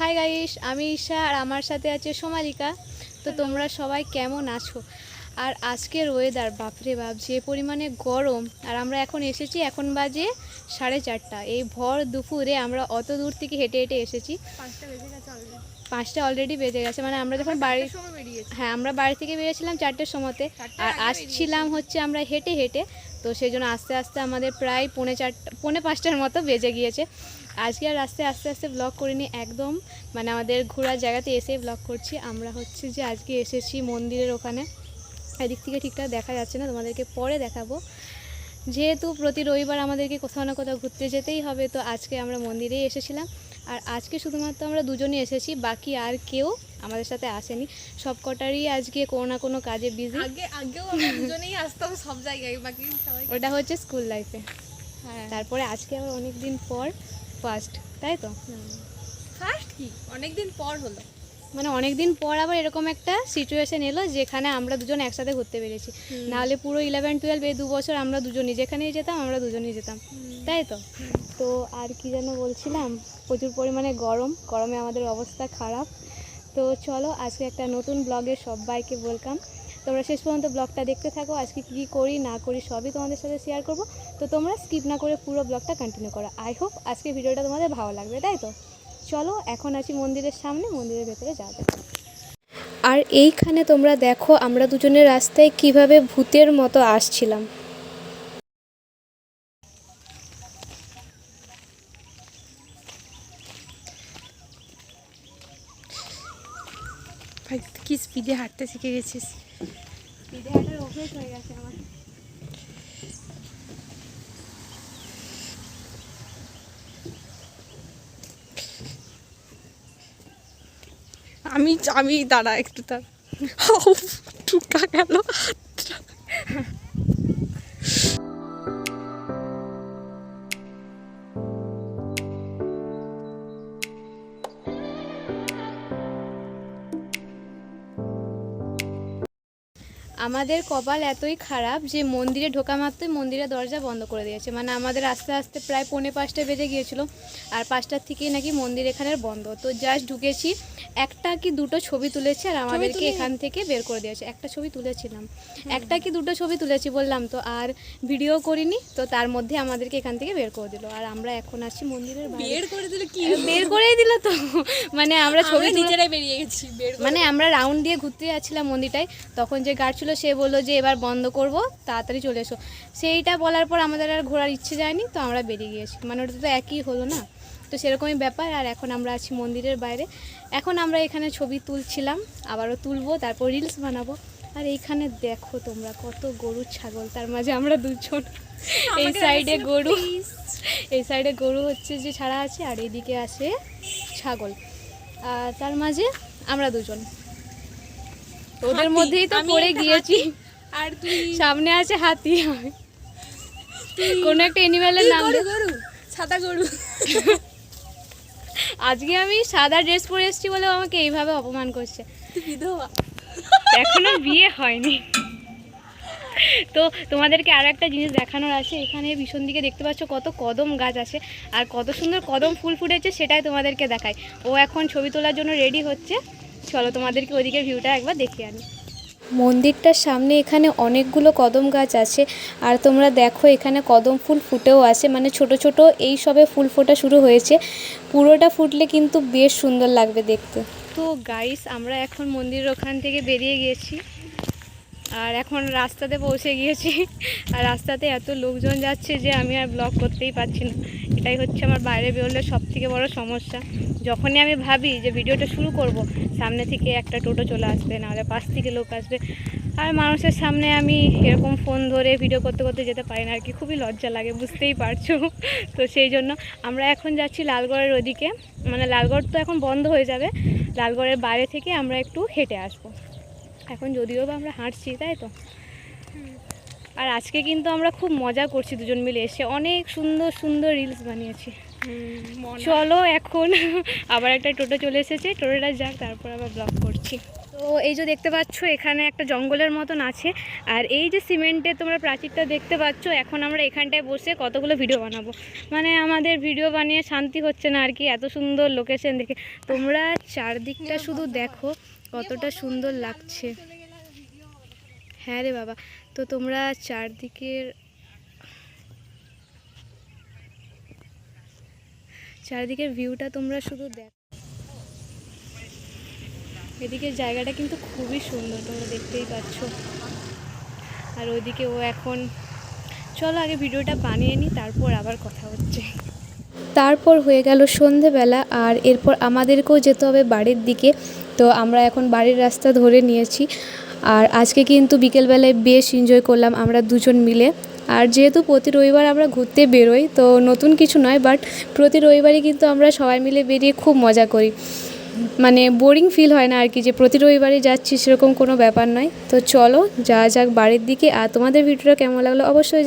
Hi guys আমি ঈশা আর আমার সাথে আছে সোমালিকা। তো তোমরা সবাই কেমন আছো? আর আজকের ওয়েদার বাপরে বাপ যে পরিমাণে গরম। আর আমরা এখন এসেছি এখন বাজে সাড়ে চারটা। এই ভর দুপুরে আমরা অত দূর থেকে হেঁটে হেঁটে এসেছি। পাঁচটা বেজে গেছে পাঁচটা অলরেডি বেজে গেছে। মানে আমরা যখন বাড়ি হ্যাঁ আমরা বাড়ি থেকে বেরিয়েছিলাম চারটের সময়তে। আর আসছিলাম হচ্ছে আমরা হেঁটে হেঁটে। তো সেই জন্য আস্তে আস্তে আমাদের প্রায় পৌনে চারটা পৌনে পাঁচটার মতো বেজে গিয়েছে। আজকে আর আস্তে আস্তে আস্তে ব্লগ করিনি একদম মানে আমাদের ঘোরার জায়গাতে এসে ব্লগ করছি। আমরা হচ্ছে যে আজকে এসেছি মন্দিরের ওখানে। এদিক থেকে ঠিকঠাক দেখা যাচ্ছে না তোমাদেরকে পরে দেখাবো। যেহেতু প্রতি রবিবার আমাদেরকে কোথাও না কোথাও ঘুরতে যেতেই হবে তো আজকে আমরা মন্দিরেই এসেছিলাম। আর আজকে শুধুমাত্র আমরা দুজনই এসেছি বাকি আর কেউ আমাদের সাথে আসেনি। সব কটারই আজকে কোনো না কোনো কাজে বিজি আগে আগেও আমরা দুজনেই আসতাম সব জায়গায় বাকি সবাই ওটা হচ্ছে স্কুল লাইফে হ্যাঁ। তারপরে আজকে আবার অনেক দিন পর ফার্স্ট তাই তো? ফার্স্ট কি? অনেকদিন পর হলো। মানে অনেক দিন পর আবার এরকম একটা সিচুয়েশন এলো যেখানে আমরা দুজন একসাথে ঘুরতে পেরেছি। নাহলে পুরো ইলেভেন টুয়েলভ এই দু বছর আমরা দুজনই যেখানেই যেতাম আমরা দুজনেই যেতাম। তাই তো? তো আর কি যেন বলছিলাম প্রচুর পরিমাণে গরম গরমে আমাদের অবস্থা খারাপ। তো চলো আজকে একটা নতুন ব্লগে সবাইকে ওয়েলকাম তোমরা শেষ পর্যন্ত ব্লগটা দেখতে থাকো আজকে কী কী করি না করি সবই তোমাদের সাথে শেয়ার করব। তো তোমরা স্কিপ না করে পুরো ব্লগটা কন্টিনিউ করো। আই হোপ আজকে ভিডিওটা তোমাদের ভালো লাগবে তাই তো? চলো এখন আছি মন্দিরের সামনে মন্দিরের ভেতরে যাবে আর এইখানে তোমরা দেখো আমরা দুজনের রাস্তায় কীভাবে ভূতের মতো আসছিলাম। ভাই কি স্পিডে হাঁটতে শিখে গেছিস? স্পিডে হাঁটার অভ্যেস হয়ে গেছে আমার। আমি আমি দাঁড়া একটু তার টুকা গেল আমাদের কপাল এতই খারাপ যে মন্দিরে ঢোকা মাত্রই মন্দিরের দরজা বন্ধ করে দিয়েছে। মানে আমাদের আস্তে আস্তে প্রায় পৌনে পাঁচটা বেজে গিয়েছিল আর পাঁচটার থেকেই নাকি মন্দির এখানের বন্ধ। তো জাস্ট ঢুকেছি একটা কি দুটো ছবি তুলেছি আর আমাদেরকে এখান থেকে বের করে দিয়েছে। একটা ছবি তুলেছিলাম। একটা কি দুটো ছবি তুলেছি বললাম তো আর ভিডিও করিনি তো তার মধ্যে আমাদেরকে এখান থেকে বের করে দিল। আর আমরা এখন আছি মন্দিরের বের করে দিলে কি? বের করেই দিল তো। মানে আমরা ছবি নিজেরাই বেরিয়ে গেছি মানে আমরা রাউন্ড দিয়ে ঘুরতে যাচ্ছিলাম মন্দিরটায়। তখন যে গার্ড ছিল সে বলল যে এবার বন্ধ করব তাড়াতাড়ি চলে এসো। সেইটা বলার পর আমাদের আর ঘোরার ইচ্ছে যায়নি তো আমরা বেরিয়ে গিয়েছি। মানে ওটা তো একই হলো না। তো সেরকমই ব্যাপার আর এখন আমরা আছি মন্দিরের বাইরে। এখন আমরা এখানে ছবি তুলছিলাম আবারও তুলবো তারপর রিলস বানাবো। আর এইখানে দেখো তোমরা কত গরু ছাগল তার মাঝে আমরা দুজন। এই সাইডে গরু। এই সাইডে গরু হচ্ছে যে ছাড়া আছে আর এইদিকে আছে ছাগল। আর তার মাঝে আমরা দুজন। ওদের মধ্যেই তো পড়ে গিয়েছি। আর তুই সামনে আছে হাতি। কোনো একটা এনিম্যালের নাম গরু সাদা গরু। আজকে আমি সাদা ড্রেস পরে এসেছি বলে আমাকে এইভাবে অপমান করছে। এখনও বিয়ে হয়নি। তো তোমাদেরকে আর একটা জিনিস দেখানোর আছে। এখানে ভীষণ দিকে দেখতে পাচ্ছ কত কদম গাছ আছে আর কত সুন্দর কদম ফুল ফুটেছে সেটাই তোমাদেরকে দেখায় ও এখন ছবি তোলার জন্য রেডি হচ্ছে। চলো তোমাদেরকে ওইদিকের ভিউটা একবার দেখিয়ে আনি। মন্দিরটার সামনে এখানে অনেকগুলো কদম গাছ আছে আর তোমরা দেখো এখানে কদম ফুল ফুটেও আছে মানে ছোট ছোট এই সবে ফুল ফোটা শুরু হয়েছে। পুরোটা ফুটলে কিন্তু বেশ সুন্দর লাগবে দেখতে। তো গাইস আমরা এখন মন্দিরের ওখান থেকে বেরিয়ে গিয়েছি আর এখন রাস্তাতে পৌঁছে গিয়েছি। আর রাস্তাতে এত লোকজন যাচ্ছে যে আমি আর ব্লগ করতেই পারছি না। এটাই হচ্ছে আমার বাইরে বেরোলে সব থেকে বড় সমস্যা। যখনই আমি ভাবি যে ভিডিওটা শুরু করব, সামনে থেকে একটা টোটো চলে আসবে, নাহলে পাশ থেকে লোক আসবে। আর মানুষের সামনে আমি এরকম ফোন ধরে ভিডিও করতে করতে যেতে পারি না, আর কি খুবই লজ্জা লাগে, বুঝতেই পারছ। তো সেই জন্য আমরা এখন যাচ্ছি লালগড়ের ওদিকে। মানে লালগড় তো এখন বন্ধ হয়ে যাবে, লালগড়ের বাইরে থেকে আমরা একটু হেঁটে আসব। এখন যদিও বা আমরা হাঁটছি, তাই তো? আর আজকে কিন্তু আমরা খুব মজা করছি দুজন মিলে এসে। অনেক সুন্দর সুন্দর রিলস বানিয়েছি। চলো এখন আবার একটা টোটো চলে এসেছে। টোটোটা যাক তারপর আবার ব্লগ করছি। তো এই যে দেখতে পাচ্ছ এখানে একটা জঙ্গলের মতন আছে। আর এই যে সিমেন্টের তোমরা প্রাচীরটা দেখতে পাচ্ছ এখন আমরা এখানটায় বসে কতগুলো ভিডিও বানাবো। মানে আমাদের ভিডিও বানিয়ে শান্তি হচ্ছে না আর কি এত সুন্দর লোকেশন দেখে। তোমরা চারদিকটা শুধু দেখো কতটা সুন্দর লাগছে। হ্যাঁ রে বাবা। তো তোমরা চারদিকের চারদিকের ভিউটা তোমরা শুধু দেখো এদিকের জায়গাটা কিন্তু খুবই সুন্দর, তোমরা দেখতেই পাচ্ছ। আর ওইদিকে ও এখন চলো আগে ভিডিওটা বানিয়ে নিই, তারপর আবার কথা হচ্ছে। তারপর হয়ে গেল সন্ধেবেলা, আর এরপর আমাদেরকেও যেতে হবে বাড়ির দিকে। তো আমরা এখন বাড়ির রাস্তা ধরে নিয়েছি। আর আজকে কিন্তু বিকেলবেলায় বেশ এনজয় করলাম আমরা দুজন মিলে। আর যেহেতু প্রতি রবিবার আমরা ঘুরতে বেরোই, তো নতুন কিছু নয় বাট প্রতি রবিবারই কিন্তু আমরা সবাই মিলে বেরিয়ে খুব মজা করি। মানে বোরিং ফিল হয় না আর কি যে প্রতি রবিবারে যাচ্ছি, সেরকম কোনো ব্যাপার নয়। তো চলো যা যাক বাড়ির দিকে। আর তোমাদের ভিডিওটা কেমন লাগল অবশ্যই।